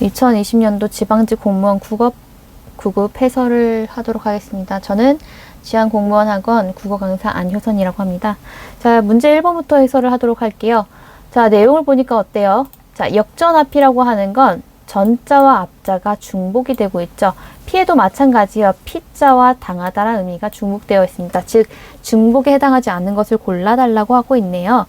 2020년도 지방직 공무원 국업 구급 해설을 하도록 하겠습니다. 저는 지한공무원 학원 국어 강사 안효선이라고 합니다. 자, 문제 1번부터 해설을 하도록 할게요. 자, 내용을 보니까 어때요? 자, 역전합이라고 하는 건 전자와 앞자가 중복이 되고 있죠. 피해도 마찬가지요. 피자와 당하다라는 의미가 중복되어 있습니다. 즉, 중복에 해당하지 않는 것을 골라달라고 하고 있네요.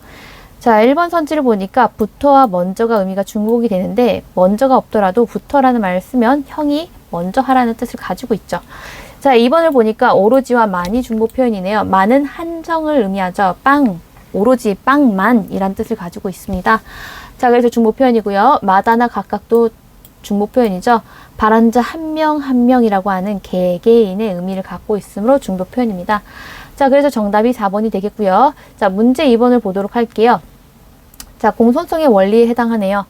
자, 1번 선지를 보니까 부터와 먼저가 의미가 중복이 되는데 먼저가 없더라도 부터라는 말을 쓰면 형이 먼저 하라는 뜻을 가지고 있죠. 자, 2번을 보니까 오로지와 많이 중복 표현이네요. 많은 한정을 의미하죠. 빵, 오로지 빵만이란 뜻을 가지고 있습니다. 자, 그래서 중복 표현이고요. 마다나 각각도 중복 표현이죠. 발한자 한 명 한 명이라고 하는 개개인의 의미를 갖고 있으므로 중복 표현입니다. 자, 그래서 정답이 4번이 되겠고요. 자, 문제 2번을 보도록 할게요. 자, 공손성의 원리에 해당하네요.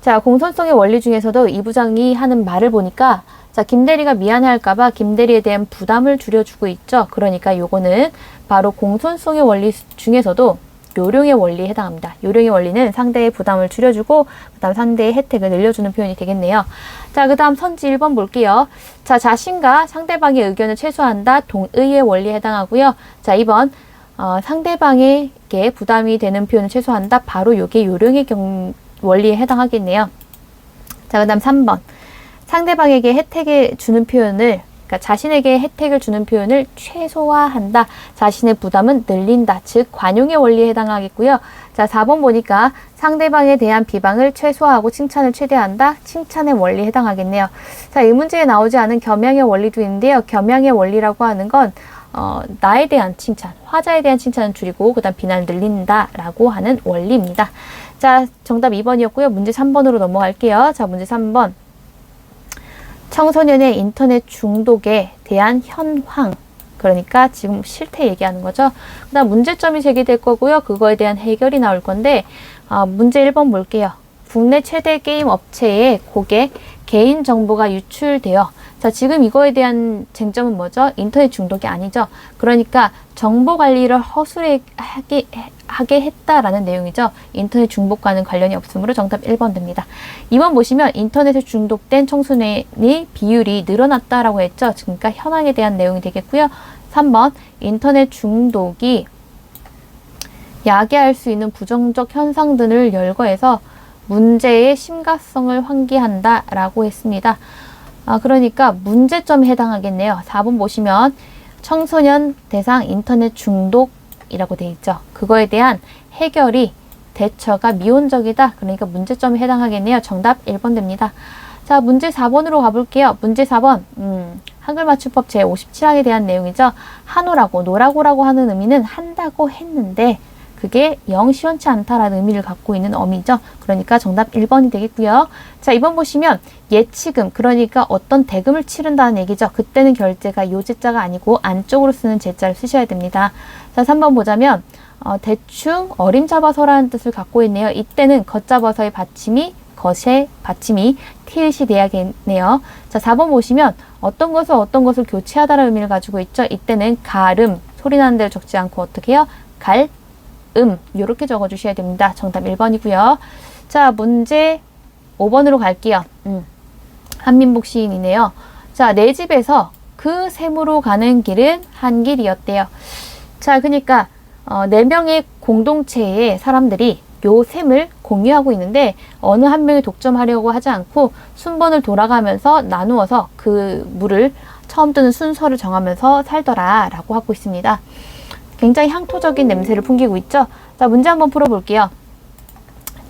자, 공손성의 원리 중에서도 이 부장이 하는 말을 보니까 자, 김대리가 미안해할까봐 김대리에 대한 부담을 줄여주고 있죠. 그러니까 요거는 바로 공손성의 원리 중에서도 요령의 원리에 해당합니다. 요령의 원리는 상대의 부담을 줄여주고 그다음 상대의 혜택을 늘려주는 표현이 되겠네요. 자, 그다음 선지 1번 볼게요. 자, 자신과 상대방의 의견을 최소화한다. 동의의 원리에 해당하고요. 자, 2번 어, 상대방에게 부담이 되는 표현을 최소화한다. 바로 요게 요령의 경, 원리에 해당하겠네요. 자, 그 다음 3번. 상대방에게 혜택을 주는 표현을 그러니까 자신에게 혜택을 주는 표현을 최소화한다. 자신의 부담은 늘린다. 즉 관용의 원리에 해당하겠고요. 자, 4번 보니까 상대방에 대한 비방을 최소화하고 칭찬을 최대한다. 칭찬의 원리에 해당하겠네요. 자, 이 문제에 나오지 않은 겸양의 원리도 있는데요. 겸양의 원리라고 하는 건 어, 나에 대한 칭찬, 화자에 대한 칭찬은 줄이고 그다음 비난을 늘린다라고 하는 원리입니다. 자, 정답 2번이었고요. 문제 3번으로 넘어갈게요. 자, 문제 3번. 청소년의 인터넷 중독에 대한 현황. 그러니까 지금 실태 얘기하는 거죠. 그 다음 문제점이 제기될 거고요. 그거에 대한 해결이 나올 건데 아, 문제 1번 볼게요. 국내 최대 게임 업체의 고객 개인 정보가 유출되어 자, 지금 이거에 대한 쟁점은 뭐죠? 인터넷 중독이 아니죠. 그러니까 정보 관리를 허술하게 하게 했다라는 내용이죠. 인터넷 중독과는 관련이 없으므로 정답 1번 됩니다. 2번 보시면 인터넷에 중독된 청소년이 비율이 늘어났다라고 했죠. 그러니까 현황에 대한 내용이 되겠고요. 3번 인터넷 중독이 야기할 수 있는 부정적 현상 등을 열거해서 문제의 심각성을 환기한다라고 했습니다. 아, 그러니까 문제점에 해당하겠네요. 4번 보시면 청소년 대상 인터넷 중독이라고 되어 있죠. 그거에 대한 해결이 대처가 미온적이다. 그러니까 문제점에 해당하겠네요. 정답 1번 됩니다. 자, 문제 4번으로 가볼게요. 문제 4번. 음, 한글 맞춤법 제57항에 대한 내용이죠. 한오라고, 노라고라고 하는 의미는 한다고 했는데, 그게 영 시원치 않다라는 의미를 갖고 있는 어미죠. 그러니까 정답 1번이 되겠고요. 자, 2번 보시면 예치금, 그러니까 어떤 대금을 치른다는 얘기죠. 그때는 결제가 요제자가 아니고 안쪽으로 쓰는 제자를 쓰셔야 됩니다. 자, 3번 보자면 어, 대충 어림잡아서라는 뜻을 갖고 있네요. 이때는 겉잡아서의 받침이 것의 받침이 티읕이 돼야겠네요. 자, 4번 보시면 어떤 것을 어떤 것을 교체하다라는 의미를 가지고 있죠. 이때는 가름, 소리 나는 대로 적지 않고 어떻게 해요? 갈, 음 이렇게 적어주셔야 됩니다. 정답 1번이고요. 자 문제 5번으로 갈게요. 음, 한민복 시인이네요. 자내 집에서 그 샘으로 가는 길은 한 길이었대요. 자 그러니까 어, 네 명의 공동체의 사람들이 요 샘을 공유하고 있는데 어느 한 명이 독점하려고 하지 않고 순번을 돌아가면서 나누어서 그 물을 처음 뜨는 순서를 정하면서 살더라 라고 하고 있습니다. 굉장히 향토적인 냄새를 풍기고 있죠. 자, 문제 한번 풀어볼게요.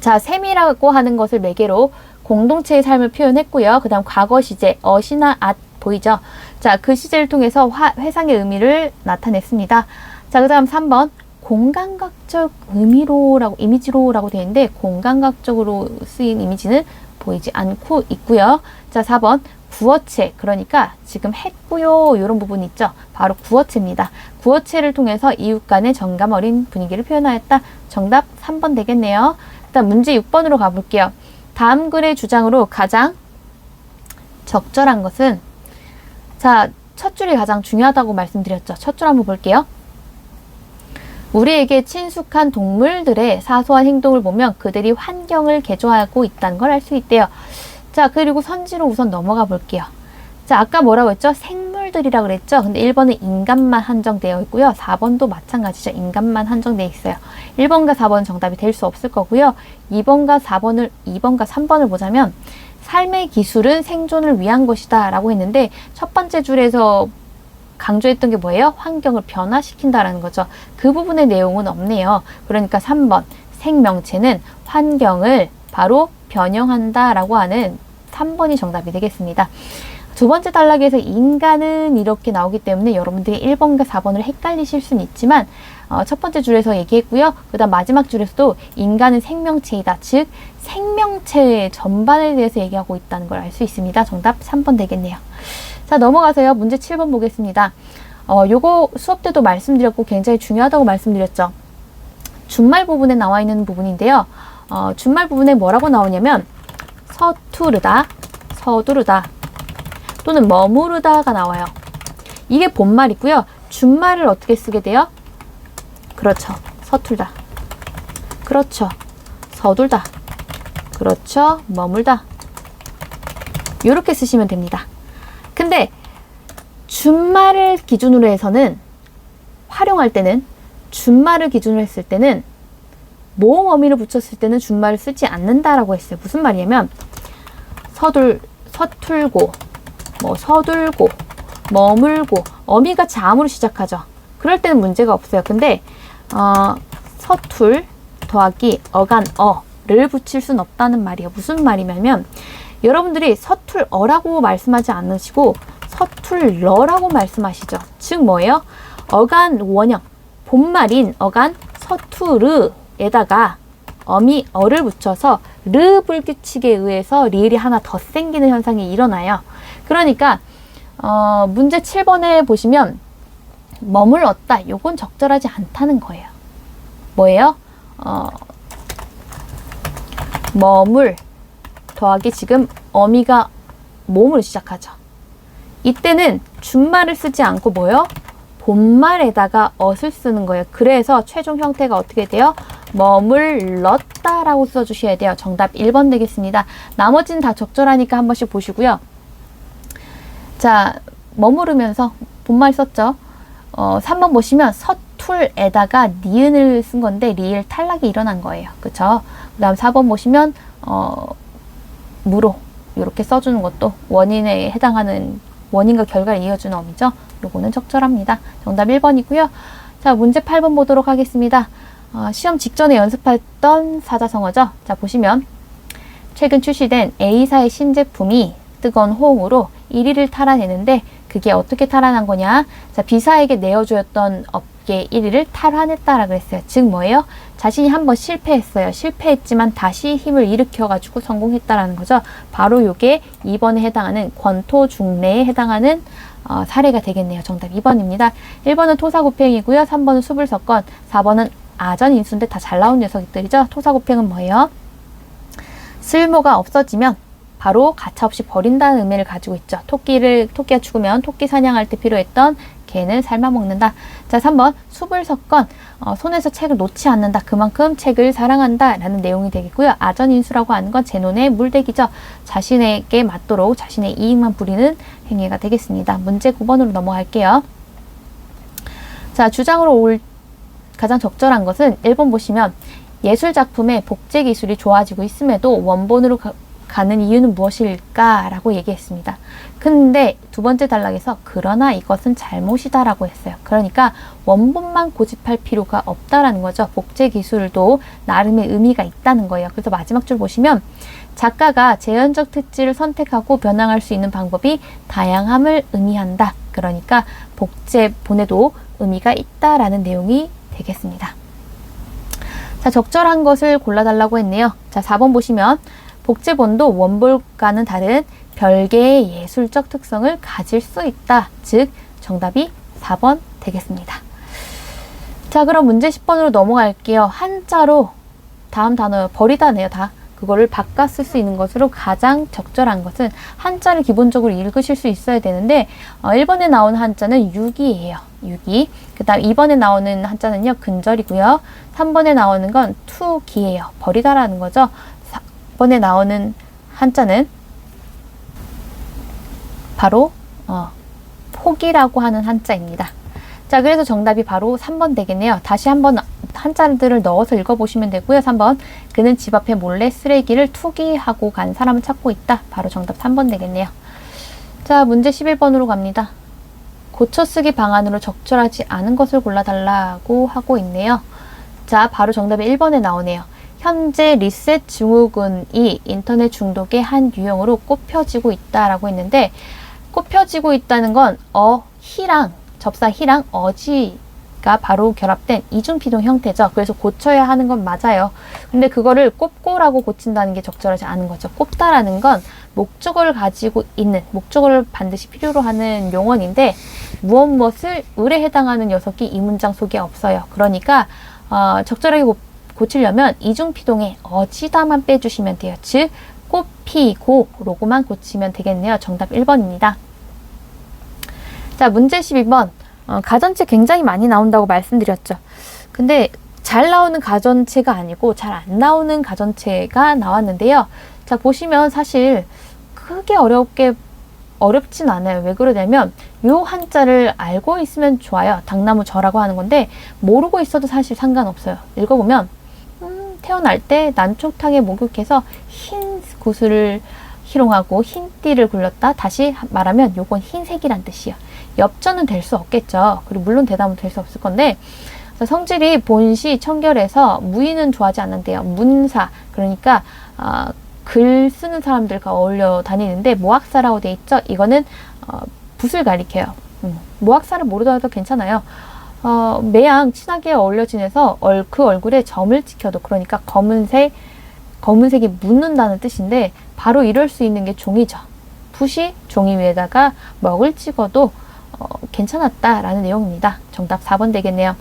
자, 셈이라고 하는 것을 매개로 공동체의 삶을 표현했고요. 그 다음 과거 시제, 어시나 앗 보이죠? 자, 그 시제를 통해서 화, 회상의 의미를 나타냈습니다. 자, 그 다음 3번. 공간각적 의미로라고, 이미지로라고 되어 있는데, 공간각적으로 쓰인 이미지는 보이지 않고 있고요. 자, 4번. 구어체 그러니까 지금 했고요 이런 부분 있죠 바로 구어체입니다 구어체를 통해서 이웃 간의 정감 어린 분위기를 표현하였다. 정답 3번 되겠네요. 일단 문제 6번으로 가볼게요. 다음 글의 주장으로 가장 적절한 것은 자 첫 줄이 가장 중요하다고 말씀드렸죠. 첫 줄 한번 볼게요. 우리에게 친숙한 동물들의 사소한 행동을 보면 그들이 환경을 개조하고 있다는 걸 알 수 있대요. 자, 그리고 선지로 우선 넘어가 볼게요. 자, 아까 뭐라고 했죠? 생 물들이라고 그랬죠? 근데 1번은 인간만 한정되어 있고요. 4번도 마찬가지죠. 인간만 한정되어 있어요. 1번과 4번 정답이 될 수 없을 거고요. 2번과 4번을, 2번과 3번을 보자면 삶의 기술은 생존을 위한 것이다 라고 했는데 첫 번째 줄에서 강조했던 게 뭐예요? 환경을 변화시킨다라는 거죠. 그 부분의 내용은 없네요. 그러니까 3번 생명체는 환경을 바로 변형한다라고 하는 3번이 정답이 되겠습니다. 두 번째 단락에서 인간은 이렇게 나오기 때문에 여러분들이 1번과 4번을 헷갈리실 수는 있지만 어, 첫 번째 줄에서 얘기했고요. 그 다음 마지막 줄에서도 인간은 생명체이다. 즉 생명체 전반에 대해서 얘기하고 있다는 걸 알 수 있습니다. 정답 3번 되겠네요. 자 넘어가서요. 문제 7번 보겠습니다. 어, 요거 수업 때도 말씀드렸고 굉장히 중요하다고 말씀드렸죠. 준말 부분에 나와 있는 부분인데요. 어, 준말 부분에 뭐라고 나오냐면 서투르다, 서두르다 또는 머무르다가 나와요. 이게 본말이고요. 준말을 어떻게 쓰게 돼요? 그렇죠. 서툴다. 그렇죠. 서둘다. 그렇죠. 머물다. 이렇게 쓰시면 됩니다. 근데 준말을 기준으로 해서는 활용할 때는 준말을 기준으로 했을 때는 모음 어미를 붙였을 때는 준말을 쓰지 않는다라고 했어요. 무슨 말이냐면 서둘 서툴고 뭐 서둘고 머물고 어미가 자음으로 시작하죠. 그럴 때는 문제가 없어요. 근데 어, 서툴 더하기 어간 어를 붙일 수는 없다는 말이에요. 무슨 말이냐면 여러분들이 서툴 어라고 말씀하지 않으시고 서툴러라고 말씀하시죠. 즉 뭐예요? 어간 원형 본말인 어간 서투르에다가 어미 어를 붙여서 르 불규칙에 의해서 리을이 하나 더 생기는 현상이 일어나요. 그러니까 어, 문제 7번에 보시면 머물렀다. 요건 적절하지 않다는 거예요. 뭐예요? 어, 머물 더하기 지금 어미가 몸으로 시작하죠. 이때는 준말을 쓰지 않고 뭐요? 본말에다가 엇을 쓰는 거예요. 그래서 최종 형태가 어떻게 돼요? 머물렀다라고 써주셔야 돼요. 정답 1번 되겠습니다. 나머지는 다 적절하니까 한 번씩 보시고요. 자, 머무르면서 본말 썼죠. 어, 3번 보시면 서툴에다가 니은을 쓴 건데 리을 탈락이 일어난 거예요. 그쵸? 그 다음 4번 보시면 어, 무로 이렇게 써주는 것도 원인에 해당하는 원인과 결과를 이어주는 어미죠. 요거는 적절합니다. 정답 1번이고요. 자, 문제 8번 보도록 하겠습니다. 어, 시험 직전에 연습했던 사자성어죠. 자, 보시면 최근 출시된 A사의 신제품이 뜨거운 호응으로 1위를 탈환했는데 그게 어떻게 탈환한 거냐? 자, B사에게 내어주었던 업계 1위를 탈환했다라고 했어요. 즉 뭐예요? 자신이 한번 실패했어요. 실패했지만 다시 힘을 일으켜가지고 성공했다라는 거죠. 바로 요게 2번에 해당하는 권토중래에 해당하는 어, 사례가 되겠네요. 정답 2번입니다. 1번은 토사구팽이고요. 3번은 수불석건, 4번은 아전 인수인데 다 잘 나온 녀석들이죠. 토사구팽은 뭐예요? 쓸모가 없어지면 바로 가차없이 버린다는 의미를 가지고 있죠. 토끼를 토끼가 죽으면 토끼 사냥할 때 필요했던 개는 삶아 먹는다. 자, 3번 수불석건 어, 손에서 책을 놓지 않는다. 그만큼 책을 사랑한다. 라는 내용이 되겠고요. 아전인수라고 하는 건 제논의 물대기죠. 자신에게 맞도록 자신의 이익만 부리는 행위가 되겠습니다. 문제 9번으로 넘어갈게요. 자, 주장으로 올 가장 적절한 것은 1번 보시면 예술 작품의 복제 기술이 좋아지고 있음에도 원본으로 가, 가는 이유는 무엇일까라고 얘기했습니다. 근데 두 번째 단락에서 그러나 이것은 잘못이다라고 했어요. 그러니까 원본만 고집할 필요가 없다라는 거죠. 복제 기술도 나름의 의미가 있다는 거예요. 그래서 마지막 줄 보시면 작가가 재현적 특질을 선택하고 변형할 수 있는 방법이 다양함을 의미한다. 그러니까 복제 본에도 의미가 있다라는 내용이 되겠습니다. 자, 적절한 것을 골라달라고 했네요. 자, 4번 보시면 복제본도 원본과는 다른 별개의 예술적 특성을 가질 수 있다. 즉, 정답이 4번 되겠습니다. 자, 그럼 문제 10번으로 넘어갈게요. 한자로 다음 단어 버리다네요, 다. 그거를 바꿔 쓸 수 있는 것으로 가장 적절한 것은 한자를 기본적으로 읽으실 수 있어야 되는데 어, 1번에 나오는 한자는 유기예요. 유기. 그 다음 2번에 나오는 한자는요. 근절이고요. 3번에 나오는 건 투기예요. 버리다라는 거죠. 4번에 나오는 한자는 바로 어, 포기라고 하는 한자입니다. 자, 그래서 정답이 바로 3번 되겠네요. 다시 한번 한자들을 넣어서 읽어보시면 되고요. 3번. 그는 집 앞에 몰래 쓰레기를 투기하고 간 사람을 찾고 있다. 바로 정답 3번 되겠네요. 자, 문제 11번으로 갑니다. 고쳐쓰기 방안으로 적절하지 않은 것을 골라달라고 하고 있네요. 자, 바로 정답이 1번에 나오네요. 현재 리셋 증후군이 인터넷 중독의 한 유형으로 꼽혀지고 있다라고 했는데 꼽혀지고 있다는 건 어, 희랑 접사 희랑 어지 가 바로 결합된 이중피동 형태죠. 그래서 고쳐야 하는 건 맞아요. 근데 그거를 꼽고라고 고친다는 게 적절하지 않은 거죠. 꼽다라는 건 목적어를 가지고 있는 목적어를 반드시 필요로 하는 용언인데 무엇 무엇을 을에 해당하는 녀석이 이 문장 속에 없어요. 그러니까 어, 적절하게 고, 고치려면 이중피동에 어지다만 빼주시면 돼요. 즉 꽃피고 로고만 고치면 되겠네요. 정답 1번입니다. 자, 문제 12번. 어, 가전체 굉장히 많이 나온다고 말씀드렸죠. 근데 잘 나오는 가전체가 아니고 잘 안 나오는 가전체가 나왔는데요. 자, 보시면 사실 크게 어렵게 어렵진 않아요. 왜 그러냐면 요 한자를 알고 있으면 좋아요. 당나무 저라고 하는 건데 모르고 있어도 사실 상관없어요. 읽어보면 음, 태어날 때 난초탕에 목욕해서 흰 구슬을 희롱하고 흰 띠를 굴렸다. 다시 말하면 요건 흰색이란 뜻이에요. 엽전은 될 수 없겠죠. 그리고 물론 대담은 될 수 없을 건데 성질이 본시 청결해서 무인은 좋아하지 않는데요. 문사 그러니까 어, 글 쓰는 사람들과 어울려 다니는데 모학사라고 돼 있죠. 이거는 어, 붓을 가리켜요. 음, 모학사를 모르더라도 괜찮아요. 어, 매양 친하게 어울려 지내서 얼, 그 얼굴에 점을 찍혀도 그러니까 검은색 검은색이 묻는다는 뜻인데 바로 이럴 수 있는 게 종이죠. 붓이 종이 위에다가 먹을 찍어도 어, 괜찮았다라는 내용입니다. 정답 4번 되겠네요.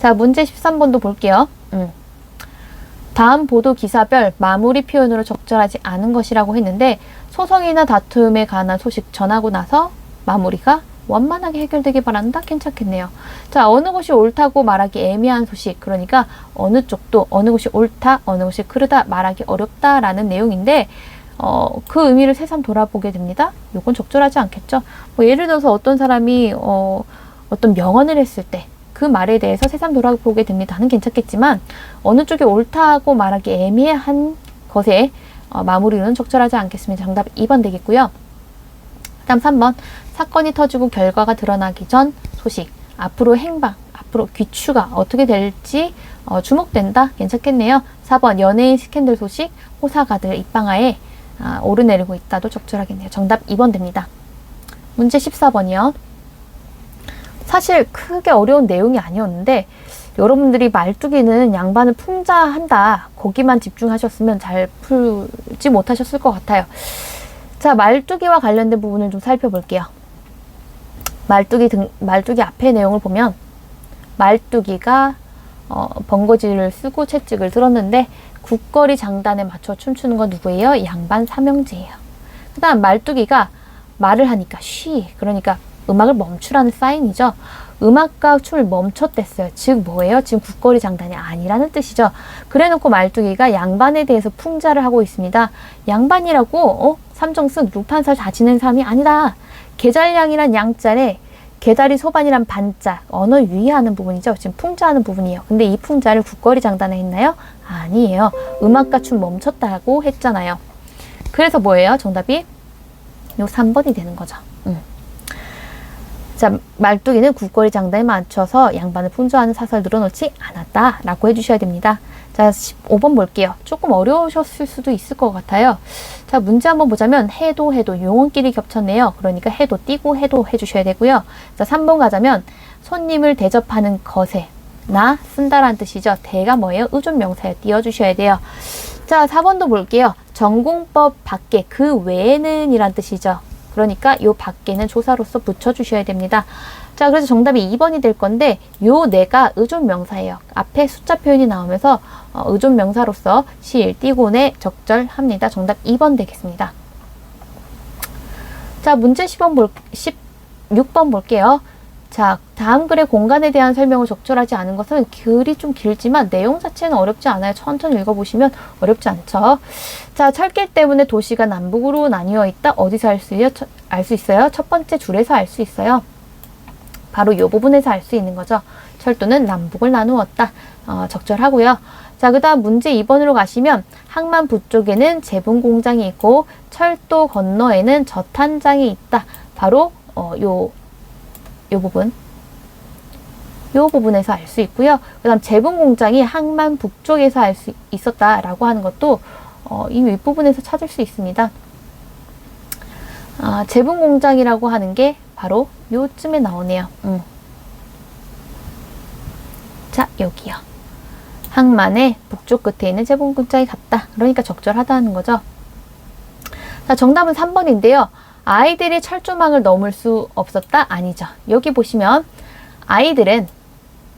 자, 문제 13번도 볼게요. 음. 다음 보도 기사별 마무리 표현으로 적절하지 않은 것이라고 했는데 소송이나 다툼에 관한 소식 전하고 나서 마무리가 원만하게 해결되기 바란다? 괜찮겠네요. 자, 어느 것이 옳다고 말하기 애매한 소식. 그러니까 어느 쪽도 어느 것이 옳다, 어느 것이 그르다 말하기 어렵다라는 내용인데 어, 그 의미를 새삼 돌아보게 됩니다. 요건 적절하지 않겠죠. 뭐 예를 들어서 어떤 사람이 어, 어떤 명언을 했을 때 그 말에 대해서 새삼 돌아보게 됩니다는 괜찮겠지만 어느 쪽이 옳다고 말하기 애매한 것에 어, 마무리는 적절하지 않겠습니다. 정답 2번 되겠고요. 다음 3번 사건이 터지고 결과가 드러나기 전 소식 앞으로 행방 앞으로 귀추가 어떻게 될지 어, 주목된다 괜찮겠네요. 4번 연예인 스캔들 소식 호사가들 입방아에 아, 오르내리고 있다도 적절하겠네요. 정답 2번 됩니다. 문제 14번이요. 사실 크게 어려운 내용이 아니었는데 여러분들이 말뚝이는 양반을 풍자한다. 거기만 집중하셨으면 잘 풀지 못하셨을 것 같아요. 자, 말뚝이와 관련된 부분을 좀 살펴볼게요. 말뚝이 등, 말뚝이 앞에 내용을 보면 말뚝이가 어, 번거지를 쓰고 채찍을 들었는데 국거리 장단에 맞춰 춤추는 건 누구예요? 양반 삼형제예요. 그 다음 말뚝이가 말을 하니까 쉬 그러니까 음악을 멈추라는 사인이죠. 음악과 춤을 멈췄댔어요. 즉 뭐예요? 지금 국거리 장단이 아니라는 뜻이죠. 그래놓고 말뚝이가 양반에 대해서 풍자를 하고 있습니다. 양반이라고 어? 삼정승 루판살 다 지낸 사람이 아니다. 계잘량이란 양짤에 개다리 소반이란 반자 언어 유의하는 부분이죠. 지금 풍자하는 부분이에요. 근데 이 풍자를 국거리 장단에 했나요? 아니에요. 음악과 춤 멈췄다고 했잖아요. 그래서 뭐예요? 정답이 요 3번이 되는 거죠. 음. 자, 말뚝이는 국거리 장단에 맞춰서 양반을 풍조하는 사설 늘어놓지 않았다라고 해주셔야 됩니다. 자, 15번 볼게요. 조금 어려우셨을 수도 있을 것 같아요. 자, 문제 한번 보자면 해도 해도 용언끼리 겹쳤네요. 그러니까 해도 띄고 해도 해주셔야 되고요. 자, 3번 가자면 손님을 대접하는 것에 나 쓴다라는 뜻이죠. 대가 뭐예요? 의존 명사에 띄워주셔야 돼요. 자, 4번도 볼게요. 전공법 밖에 그 외에는 이란 뜻이죠. 그러니까 요 밖에는 조사로서 붙여주셔야 됩니다. 자, 그래서 정답이 2번이 될 건데 요 내가 의존 명사예요. 앞에 숫자 표현이 나오면서 어, 의존 명사로서 실, 띄고네 적절합니다. 정답 2번 되겠습니다. 자, 문제 10번 볼, 16번 볼게요. 자, 다음 글의 공간에 대한 설명을 적절하지 않은 것은 글이 좀 길지만 내용 자체는 어렵지 않아요. 천천히 읽어보시면 어렵지 않죠. 자, 철길 때문에 도시가 남북으로 나뉘어 있다. 어디서 알 수 알수 있어요? 첫 번째 줄에서 알 수 있어요. 바로 이 부분에서 알 수 있는 거죠. 철도는 남북을 나누었다. 어, 적절하고요. 자, 그 다음 문제 2번으로 가시면 항만 북쪽에는 제분 공장이 있고 철도 건너에는 저탄장이 있다. 바로 어, 요, 요 부분. 요 부분에서 알 수 있고요. 그 다음 제분 공장이 항만 북쪽에서 알 수 있었다라고 하는 것도 어, 이 윗부분에서 찾을 수 있습니다. 아, 제분 공장이라고 하는 게 바로 요쯤에 나오네요. 음. 자, 여기요. 항만의 북쪽 끝에 있는 제분 공장이 같다. 그러니까 적절하다는 거죠. 자, 정답은 3번인데요. 아이들이 철조망을 넘을 수 없었다? 아니죠. 여기 보시면 아이들은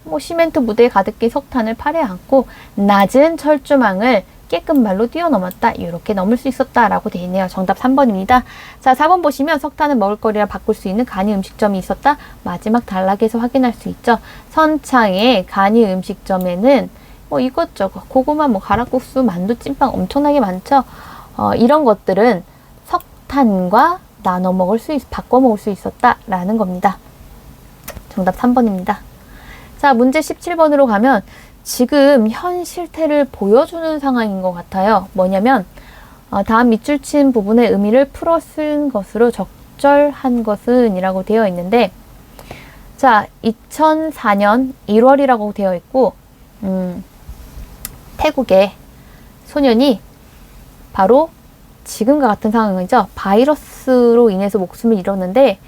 뭐 시멘트 무대에 가득히 석탄을 팔에 안고 낮은 철조망을 깨끗 말로 뛰어넘었다. 이렇게 넘을 수 있었다라고 되어 있네요. 정답 3번입니다. 자, 4번 보시면 석탄을 먹을거리라 바꿀 수 있는 간이 음식점이 있었다. 마지막 단락에서 확인할 수 있죠. 선창의 간이 음식점에는 뭐 이것저것 고구마, 뭐 가락국수, 만두, 찐빵 엄청나게 많죠. 어, 이런 것들은 석탄과 나눠 먹을 수 있, 바꿔 먹을 수 있었다라는 겁니다. 정답 3번입니다. 자, 문제 17번으로 가면 지금 현 실태를 보여주는 상황인 것 같아요. 뭐냐면 어, 다음 밑줄 친 부분의 의미를 풀어 쓴 것으로 적절한 것은 이라고 되어 있는데 자 2004년 1월이라고 되어 있고 음, 태국의 소년이 바로 지금과 같은 상황이죠. 바이러스로 인해서 목숨을 잃었는데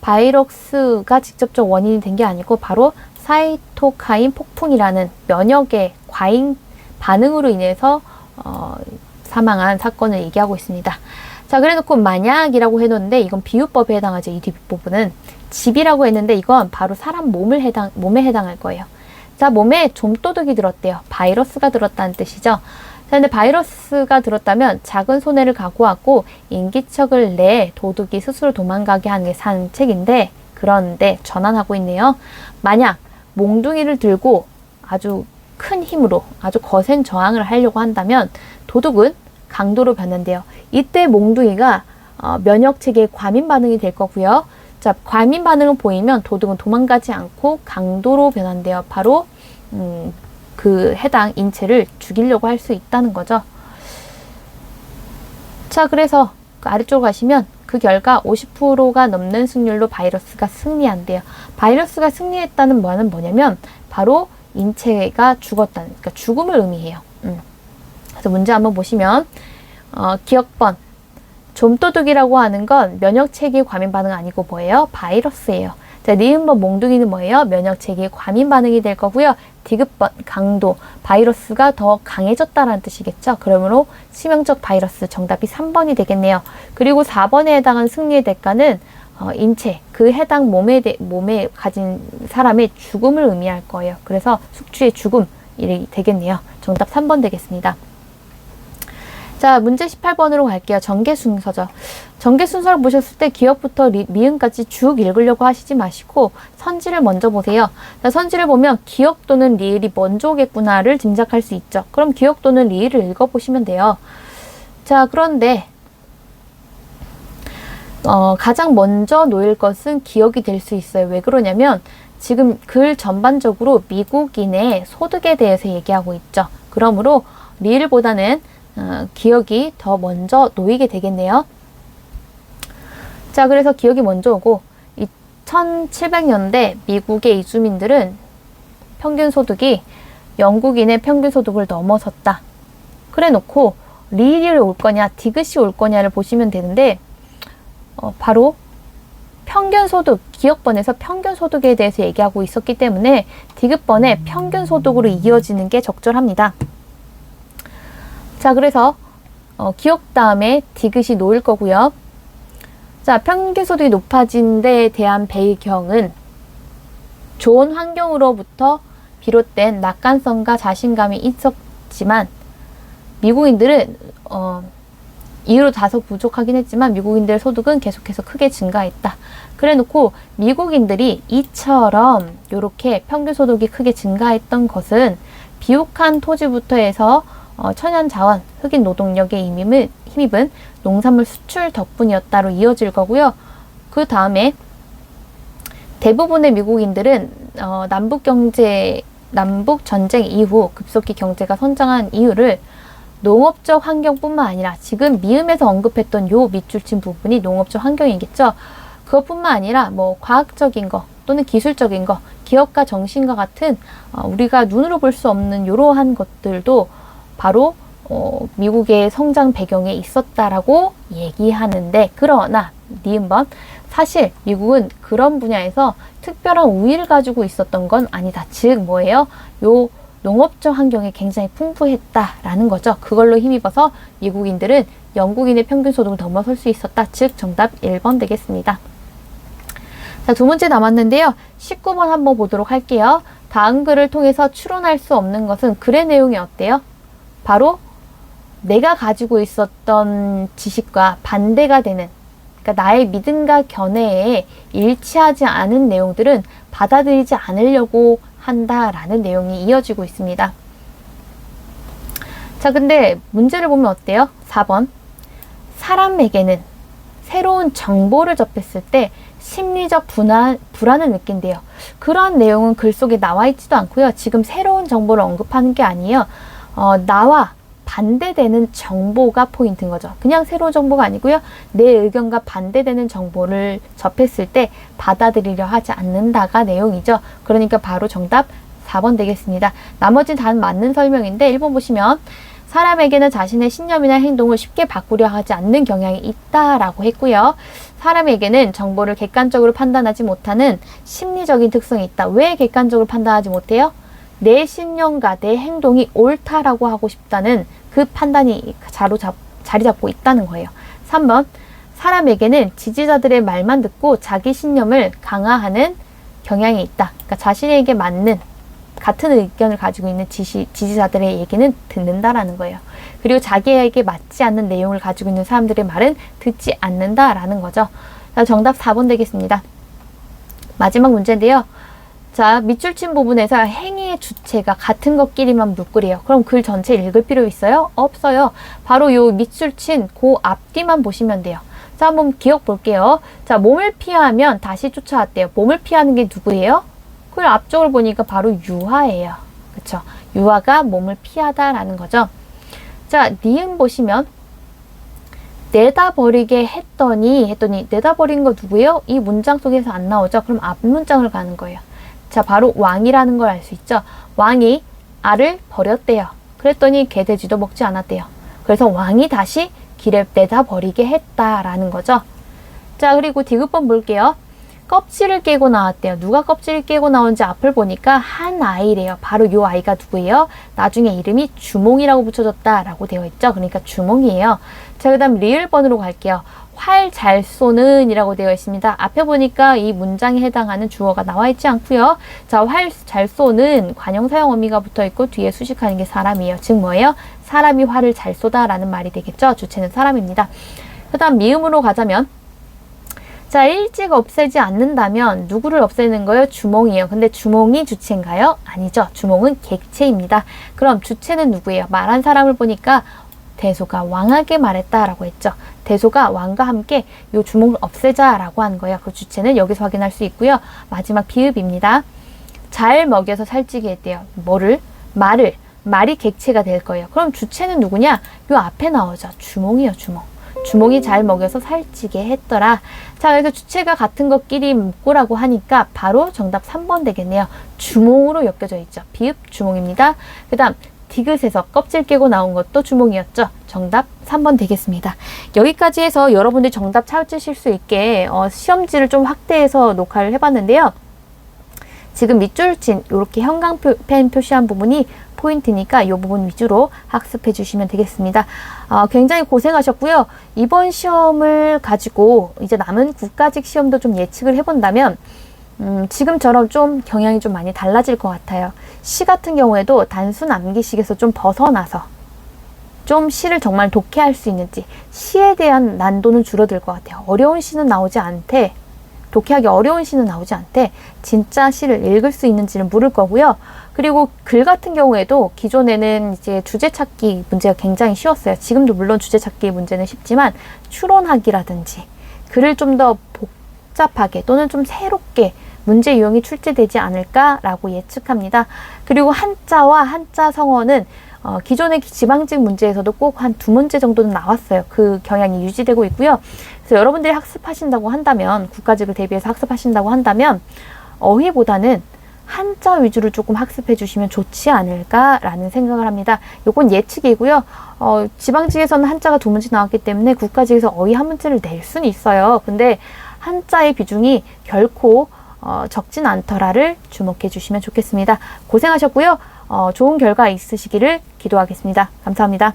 바이러스가 직접적 원인이 된 게 아니고 바로 사이토카인 폭풍이라는 면역의 과잉 반응으로 인해서 어, 사망한 사건을 얘기하고 있습니다. 자, 그래놓고 만약이라고 해놓는데 이건 비유법에 해당하죠. 이 뒷부분은 집이라고 했는데 이건 바로 사람 몸을 해당 몸에 해당할 거예요. 자, 몸에 좀도둑이 들었대요. 바이러스가 들었다는 뜻이죠. 자, 근데 바이러스가 들었다면 작은 손해를 각오하고 인기척을 내 도둑이 스스로 도망가게 하는 게 산책인데 그런데 전환하고 있네요. 만약 몽둥이를 들고 아주 큰 힘으로 아주 거센 저항을 하려고 한다면 도둑은 강도로 변한대요. 이때 몽둥이가 어, 면역 체계의 과민 반응이 될 거고요. 자, 과민 반응을 보이면 도둑은 도망가지 않고 강도로 변한대요. 바로 음, 그 해당 인체를 죽이려고 할 수 있다는 거죠. 자, 그래서 그 아래쪽 가시면 그 결과 50%가 넘는 승률로 바이러스가 승리한대요. 바이러스가 승리했다는 말은 뭐냐면 바로 인체가 죽었다는, 그러니까 죽음을 의미해요. 음. 그래서 문제 한번 보시면 어, 기억번 좀도둑이라고 하는 건 면역체계 과민 반응 아니고 뭐예요? 바이러스예요. 자, 니은번 몽둥이는 뭐예요? 면역체계 과민 반응이 될 거고요. 디귿번 강도 바이러스가 더 강해졌다라는 뜻이겠죠. 그러므로 치명적 바이러스 정답이 3번이 되겠네요. 그리고 4번에 해당하는 승리의 대가는 어, 인체 그 해당 몸에 대, 몸에 가진 사람의 죽음을 의미할 거예요. 그래서 숙주의 죽음이 되겠네요. 정답 3번 되겠습니다. 자, 문제 18번으로 갈게요. 전개 순서죠. 전개 순서를 보셨을 때 기억부터 리, 미음까지 쭉 읽으려고 하시지 마시고 선지를 먼저 보세요. 자, 선지를 보면 기억 또는 리을이 먼저 오겠구나를 짐작할 수 있죠. 그럼 기억 또는 리을을 읽어보시면 돼요. 자, 그런데 어, 가장 먼저 놓일 것은 기억이 될 수 있어요. 왜 그러냐면 지금 글 전반적으로 미국인의 소득에 대해서 얘기하고 있죠. 그러므로 리을보다는 어, 기억이 더 먼저 놓이게 되겠네요. 자, 그래서 기억이 먼저 오고 1700년대 미국의 이주민들은 평균 소득이 영국인의 평균 소득을 넘어섰다. 그래 놓고 리일이 올 거냐, 디귿이 올 거냐를 보시면 되는데 어, 바로 평균 소득, 기억번에서 평균 소득에 대해서 얘기하고 있었기 때문에 디귿번에 평균 소득으로 이어지는 게 적절합니다. 자, 그래서 어, 기억 다음에 디귿이 놓일 거고요. 자, 평균 소득이 높아진 데에 대한 배경은 좋은 환경으로부터 비롯된 낙관성과 자신감이 있었지만 미국인들은 어, 이후로 다소 부족하긴 했지만 미국인들의 소득은 계속해서 크게 증가했다. 그래 놓고 미국인들이 이처럼 이렇게 평균 소득이 크게 증가했던 것은 비옥한 토지부터 해서 어, 천연 자원, 흑인 노동력의 힘입은, 힘입은 농산물 수출 덕분이었다로 이어질 거고요. 그 다음에 대부분의 미국인들은 어, 남북 경제, 남북 전쟁 이후 급속히 경제가 성장한 이유를 농업적 환경뿐만 아니라 지금 미음에서 언급했던 요 밑줄친 부분이 농업적 환경이겠죠. 그것뿐만 아니라 뭐 과학적인 거 또는 기술적인 거, 기업가 정신과 같은 어, 우리가 눈으로 볼 수 없는 이러한 것들도 바로 어, 미국의 성장 배경에 있었다라고 얘기하는데 그러나 니은번 사실 미국은 그런 분야에서 특별한 우위를 가지고 있었던 건 아니다. 즉 뭐예요? 요 농업적 환경이 굉장히 풍부했다라는 거죠. 그걸로 힘입어서 미국인들은 영국인의 평균 소득을 넘어설 수 있었다. 즉 정답 1번 되겠습니다. 자, 두 문제 남았는데요. 19번 한번 보도록 할게요. 다음 글을 통해서 추론할 수 없는 것은 글의 내용이 어때요? 바로 내가 가지고 있었던 지식과 반대가 되는 그러니까 나의 믿음과 견해에 일치하지 않은 내용들은 받아들이지 않으려고 한다라는 내용이 이어지고 있습니다. 자, 근데 문제를 보면 어때요? 4번. 사람에게는 새로운 정보를 접했을 때 심리적 불안, 불안을 느낀대요. 그러한 내용은 글 속에 나와 있지도 않고요. 지금 새로운 정보를 언급하는 게 아니에요. 어, 나와 반대되는 정보가 포인트인 거죠. 그냥 새로운 정보가 아니고요. 내 의견과 반대되는 정보를 접했을 때 받아들이려 하지 않는다가 내용이죠. 그러니까 바로 정답 4번 되겠습니다. 나머지 단 맞는 설명인데 1번 보시면 사람에게는 자신의 신념이나 행동을 쉽게 바꾸려 하지 않는 경향이 있다라고 했고요. 사람에게는 정보를 객관적으로 판단하지 못하는 심리적인 특성이 있다. 왜 객관적으로 판단하지 못해요? 내 신념과 내 행동이 옳다라고 하고 싶다는 그 판단이 자로 잡, 자리 잡고 있다는 거예요. 3번 사람에게는 지지자들의 말만 듣고 자기 신념을 강화하는 경향이 있다. 그러니까 자신에게 맞는 같은 의견을 가지고 있는 지시, 지지자들의 얘기는 듣는다라는 거예요. 그리고 자기에게 맞지 않는 내용을 가지고 있는 사람들의 말은 듣지 않는다라는 거죠. 자, 정답 4번 되겠습니다. 마지막 문제인데요. 자, 밑줄 친 부분에서 행위의 주체가 같은 것끼리만 묶으래요. 그럼 글 전체 읽을 필요 있어요? 없어요. 바로 요 밑줄 친 그 앞뒤만 보시면 돼요. 자, 한번 기억 볼게요. 자, 몸을 피하면 다시 쫓아왔대요. 몸을 피하는 게 누구예요? 그 앞쪽을 보니까 바로 유화예요. 그쵸? 유화가 몸을 피하다라는 거죠. 자, 니은 보시면 내다버리게 했더니 했더니 내다버린 거 누구예요? 이 문장 속에서 안 나오죠? 그럼 앞 문장을 가는 거예요. 자, 바로 왕이라는 걸 알 수 있죠. 왕이 알을 버렸대요. 그랬더니 개돼지도 먹지 않았대요. 그래서 왕이 다시 길에 내다 버리게 했다라는 거죠. 자, 그리고 디귿번 볼게요. 껍질을 깨고 나왔대요. 누가 껍질을 깨고 나온지 앞을 보니까 한 아이래요. 바로 요 아이가 누구예요? 나중에 이름이 주몽이라고 붙여졌다라고 되어 있죠. 그러니까 주몽이에요. 자, 그 다음 리을번으로 갈게요. 활 잘 쏘는 이라고 되어 있습니다. 앞에 보니까 이 문장에 해당하는 주어가 나와 있지 않고요. 자, 활 잘 쏘는 관형사용 어미가 붙어 있고 뒤에 수식하는 게 사람이에요. 즉 뭐예요? 사람이 활을 잘 쏘다라는 말이 되겠죠. 주체는 사람입니다. 그 다음 미음으로 가자면 자, 일찍 없애지 않는다면 누구를 없애는 거예요? 주몽이에요. 근데 주몽이 주체인가요? 아니죠. 주몽은 객체입니다. 그럼 주체는 누구예요? 말한 사람을 보니까 대소가 왕에게 말했다라고 했죠. 대소가 왕과 함께 요 주몽을 없애자라고 한 거예요. 그 주체는 여기서 확인할 수 있고요. 마지막 비읍입니다. 잘 먹여서 살찌게 했대요. 뭐를? 말을. 말이 객체가 될 거예요. 그럼 주체는 누구냐? 요 앞에 나오죠. 주몽이요, 주몽. 주몽이 잘 먹여서 살찌게 했더라. 자, 그래서 주체가 같은 것끼리 묶으라고 하니까 바로 정답 3번 되겠네요. 주몽으로 엮여져 있죠. 비읍 주몽입니다. 그 다음 디귿에서 껍질 깨고 나온 것도 주몽이었죠. 정답 3번 되겠습니다. 여기까지 해서 여러분들이 정답 찾으실 수 있게 어, 시험지를 좀 확대해서 녹화를 해봤는데요. 지금 밑줄 친 이렇게 형광펜 표시한 부분이 포인트니까 이 부분 위주로 학습해 주시면 되겠습니다. 어, 굉장히 고생하셨고요. 이번 시험을 가지고 이제 남은 국가직 시험도 좀 예측을 해본다면 음, 지금처럼 좀 경향이 좀 많이 달라질 것 같아요. 시 같은 경우에도 단순 암기식에서 좀 벗어나서 좀 시를 정말 독해할 수 있는지 시에 대한 난도는 줄어들 것 같아요. 어려운 시는 나오지 않대. 독해하기 어려운 시는 나오지 않대. 진짜 시를 읽을 수 있는지를 물을 거고요. 그리고 글 같은 경우에도 기존에는 이제 주제 찾기 문제가 굉장히 쉬웠어요. 지금도 물론 주제 찾기 문제는 쉽지만 추론하기라든지 글을 좀 더 복잡하게 또는 좀 새롭게 문제 유형이 출제되지 않을까라고 예측합니다. 그리고 한자와 한자 성어는 어, 기존의 지방직 문제에서도 꼭 한 두 문제 정도는 나왔어요. 그 경향이 유지되고 있고요. 그래서 여러분들이 학습하신다고 한다면 국가직을 대비해서 학습하신다고 한다면 어휘보다는 한자 위주로 조금 학습해 주시면 좋지 않을까라는 생각을 합니다. 요건 예측이고요. 어, 지방직에서는 한자가 두 문제 나왔기 때문에 국가직에서 어휘 한 문제를 낼 수는 있어요. 근데 한자의 비중이 결코 어, 적진 않더라를 주목해 주시면 좋겠습니다. 고생하셨고요. 어, 좋은 결과 있으시기를 기도하겠습니다. 감사합니다.